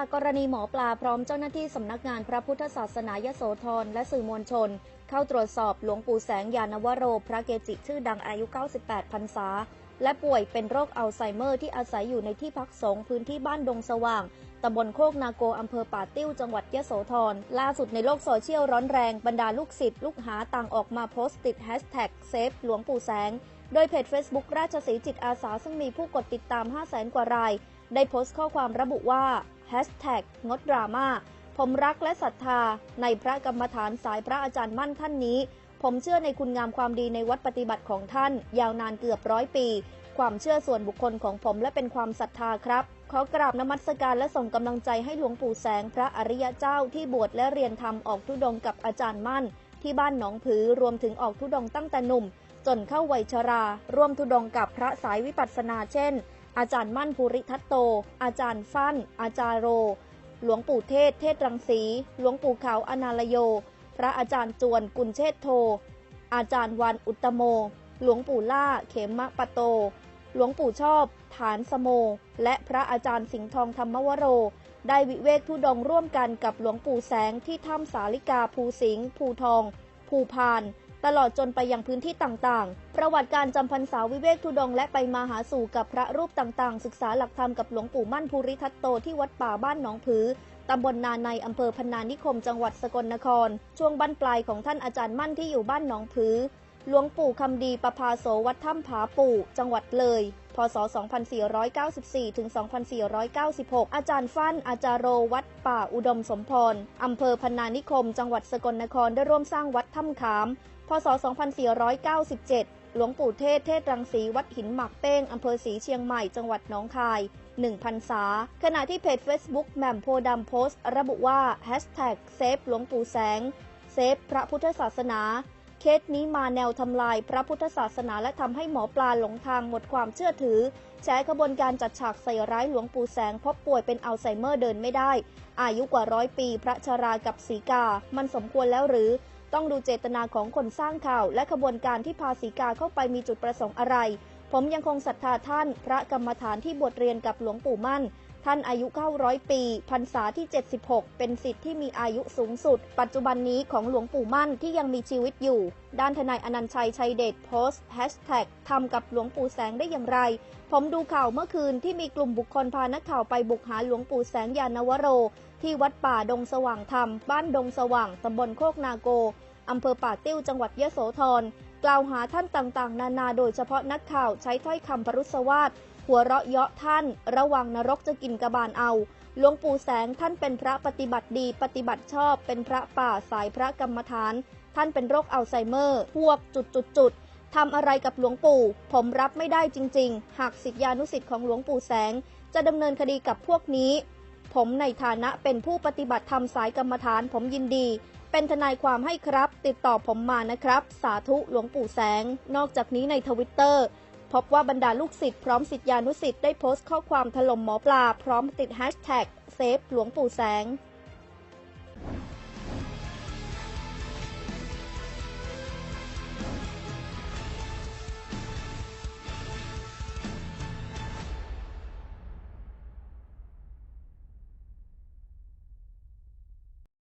จากกรณีหมอปลาพร้อมเจ้าหน้าที่สำนักงานพระพุทธศาสนายโสธรและสื่อมวลชน เข้าตรวจสอบหลวงปู่แสงยานวโร พระเกจิชื่อดังอายุ 98 พรรษา และป่วยเป็นโรคอัลไซเมอร์ที่อาศัยอยู่ในที่พักสงฆ์พื้นที่บ้านดงสว่างตำบลโคกนาโกอำเภอป่าติ้วจังหวัดยโสธร ล่าสุดในโลกโซเชียลร้อนแรง บรรดาลูกศิษย์ลูกหาต่างออกมาโพสต์ติดแฮชแท็กเซฟหลวงปู่แสง โดยเพจ Facebook ราชสีจิตอาสาซึ่งมีผู้กดติดตาม 5 0 0แสนกว่าราย ได้โพสต์ข้อความระบุว่า งดดราม่าผมรักและศรัทธาในพระกรรมฐานสายพระอาจารย์มั่นท่านนี้ ผมเชื่อในคุณงามความดีในวัดปฏิบัติของท่าน ยาวนานเกือบร้อยปี ความเชื่อส่วนบุคคลของผมและเป็นความศรัทธาครับ ขอกราบนมัสการและส่งกำลังใจให้หลวงปู่แสงพระอริยเจ้าที่บวชและเรียนธรรมออกทุดงกับอาจารย์มั่น ที่บ้านหนองผือรวมถึงออกทุดงตั้งแต่หนุ่ม จนเข้าวัยชรา ร่วมทุดงกับพระสายวิปัสสนาเช่น อาจารย์มั่นภูริทัตโต อาจารย์ฟั่น อาจารย์โร หลวงปู่เทศ เทศรังสี หลวงปู่ขาวอนาลโย พระอาจารย์จวนกุลเชษโท อาจารย์วันอุตโม หลวงปู่ล่า เขมมะปะโต หลวงปู่ชอบ ฐานสโม และพระอาจารย์สิงห์ทองธรรมวโร ได้วิเวกทุดงร่วมกันกับหลวงปู่แสงที่ถ้ำสาลิกาภูสิงห์ภูทอง ภูพาน ตลอดจนไปยังพื้นที่ต่างๆ ประวัติการจำพรรษาวิเวกทุดงและไปมาหาสู่กับพระรูปต่างๆ ศึกษาหลักธรรมกับหลวงปู่มั่นภูริทัตโตที่วัดป่าบ้านหนองผือตำบลนาในอำเภอพนานิคมจังหวัดสกลนคร ช่วงบั้นปลายของท่านอาจารย์มั่นที่อยู่บ้านหนองผือหลวงปู่คำดีประภาโสวัดถ้ำผาปู่ จังหวัดเลย พศ 2494 ถึง 2496 อาจารย์ฟั่น อาจารย์โร วัดป่าอุดมสมพร อำเภอพนานิคม จังหวัดสกลนครได้ร่วมสร้างวัดถ้ำขาม พศ 2497 หลวงปู่เทศ เทศรังสี วัดหินหมากเป้ง อำเภอศรีเชียงใหม่ จังหวัดหนองคาย1พรรษา ขณะที่เพจ Facebook แหม่มโพดำโพสต์ ระบุว่า Hashtag เซฟหลวงปู่แสง เซฟพระพุทธศาสนา เคสนี้มาแนวทำลายพระพุทธศาสนาและทำให้หมอปลาหลงทางหมดความเชื่อถือใช้ขบวนการจัดฉากใส่ร้ายหลวงปู่แสงเพราะป่วยเป็นอัลไซเมอร์เดินไม่ได้ อายุกว่าร้อยปี พระชรากับสีกา มันสมควรแล้วหรือ ต้องดูเจตนาของคนสร้างข่าว และขบวนการที่พาสีกาเข้าไปมีจุดประสงค์อะไร ผมยังคงศรัทธาท่าน พระกรรมฐานที่บวชเรียนกับหลวงปู่มั่น ท่านอายุ 900 ปีพรรษาที่ 76 เป็นสิทธิ์ที่มีอายุสูงสุด ปัจจุบันนี้ของหลวงปู่มั่นที่ยังมีชีวิตอยู่ ด้านทนายอนันชัยชัยเดชโพสต์แฮชแท็กทำกับหลวงปู่แสงได้อย่างไร ผมดูข่าวเมื่อคืนที่มีกลุ่มบุคคลพานักข่าวไปบุกหาหลวงปู่แสงยานวโร ที่วัดป่าดงสว่างธรรม บ้านดงสว่างตำบลโคกนาโก อำเภอป่าติ้วจังหวัดยะโสธรกล่าวหาท่านต่างๆ นานาโดยเฉพาะนักข่าวใช้ถ้อยคำปรุษวาทหัวเราะเยาะท่าน ระวังนรกจะกินกระบาลเอาหลวงปู่แสงท่านเป็นพระปฏิบัติดี ปฏิบัติชอบ เป็นพระป่าสายพระกรรมฐาน ท่านเป็นโรคอัลไซเมอร์ พวกจุดจุดจุดๆทำอะไรกับหลวงปู่ ผมรับไม่ได้จริง ๆ หากสิทธิานุสิทธิ์ของหลวงปู่แสง จะดำเนินคดีกับพวกนี้ ผมในฐานะเป็นผู้ปฏิบัติธรรมสายกรรมฐานผมยินดี เป็นทนายความให้ครับ ติดต่อผมมานะครับ สาธุหลวงปู่แสง นอกจากนี้ในทวิตเตอร์พบว่าบรรดาลูกศิษย์พร้อมศิษยานุศิษย์ได้โพสต์ข้อความถล่มหมอปลา พร้อมติดแฮชแท็กเซฟหลวงปู่แสง